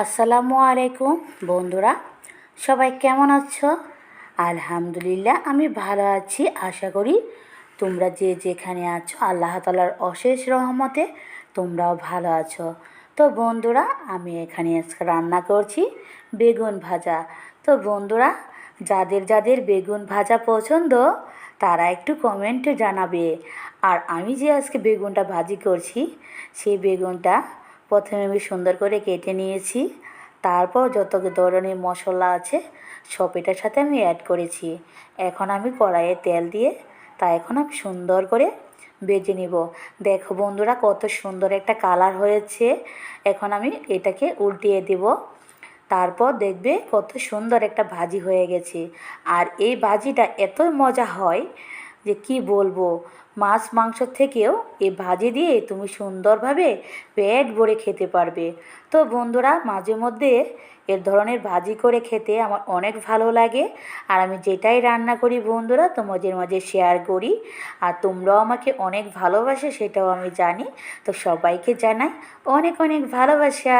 আসসালামু আলাইকুম বন্ধুরা, সবাই কেমন আছো? আলহামদুলিল্লাহ, আমি ভালো আছি, আশা করি তোমরা যে যেখানে আছো, আল্লাহ তালার অশেষ রহমতে তোমরাও ভালো আছো। তো বন্ধুরা, আমি এখানে আজকে রান্না করছি বেগুন ভাজা। তো বন্ধুরা, যাদের যাদের বেগুন ভাজা পছন্দ, তারা একটু কমেন্টে জানাবে। আর আমি যে আজকে বেগুনটা ভাজি করছি, সেই বেগুনটা প্রথমে আমি সুন্দর করে কেটে নিয়েছি। তারপর যত ধরনের মশলা আছে, সব এটার সাথে আমি অ্যাড করেছি। এখন আমি কড়াইয়ে তেল দিয়ে তা এখন আমি সুন্দর করে বেজে নিব। দেখো বন্ধুরা, কত সুন্দর একটা কালার হয়েছে। এখন আমি এটাকে উল্টিয়ে দেব। তারপর দেখবে কত সুন্দর একটা ভাজি হয়ে গেছে। আর এই ভাজিটা এতই মজা হয় যে কি বলব? মাছ, মাংস থেকেও এই ভাজি দিয়ে তুমি সুন্দরভাবে পেট ভরে খেতে পারবে। তো বন্ধুরা, মাঝে মধ্যে এর ধরনের ভাজি করে খেতে আমার অনেক ভালো লাগে। আর আমি যেটাই রান্না করি বন্ধুরা, তোমাদের মাঝে শেয়ার করি। আর তোমরাও আমাকে অনেক ভালোবাসে, সেটাও আমি জানি। তো সবাইকে জানাই অনেক অনেক ভালোবাসা।